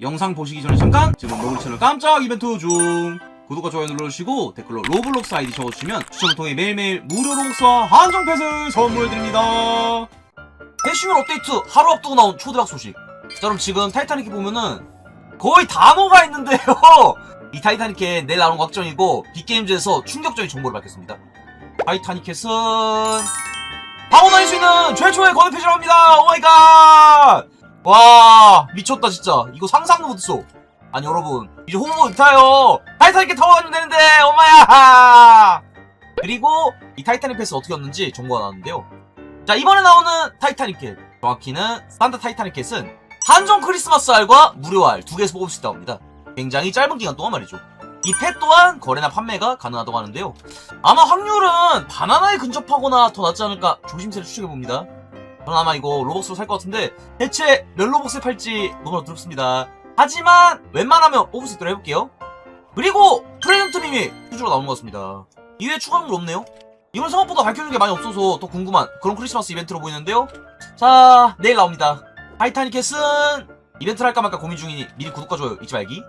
영상 보시기 전에 잠깐 지금 로블 채널 깜짝 이벤트 중 구독과 좋아요 눌러주시고 댓글로 로블록스 아이디 적어주시면 추첨을 통해 매일매일 무료 로블록스와 한정 패스 선물해드립니다 해시면 업데이트 하루 앞두고 나온 초대박 소식. 자, 그럼 지금 타이타닉 보면은 거의 다 녹아 있는데요. 이 타이타닉에 내일 거 확정이고 빅게임즈에서 충격적인 정보를 밝혔습니다. 타이타닉햇은 방어다닐 수 있는 최초의 거대 표시랍니다. 오마이갓. 와 미쳤다 진짜. 이거 상상도 못했어. 아니 여러분 이제 홍보 못타요 타이타닉에 타워가면 되는데 엄마야. 그리고 이 타이타닉 패스 어떻게 얻는지 정보가 나왔는데요. 자 이번에 나오는 타이타닉 캣 정확히는 산타 타이타닉 캣은 한정 크리스마스 알과 무료 알 두 개에서 뽑을 수 있다고 합니다 굉장히 짧은 기간 동안 말이죠 이 펫 또한 거래나 판매가 가능하다고 하는데요 아마 확률은 바나나에 근접하거나 더 낫지 않을까 조심스레 추측해봅니다 저는 아마 이거 로벅스로 살 것 같은데 대체 몇 로벅스 팔지 너무나 두렵습니다 하지만 웬만하면 뽑을 수 있도록 해볼게요 그리고 프레젠트 밈이 휴지로 나온 것 같습니다 이외에 추가물 없네요 이건 생각보다 밝혀준 게 많이 없어서 더 궁금한 그런 크리스마스 이벤트로 보이는데요. 자, 내일 나옵니다. 타이타닉 햇은 이벤트를 할까 말까 고민 중이니 미리 구독과 좋아요 잊지 말기.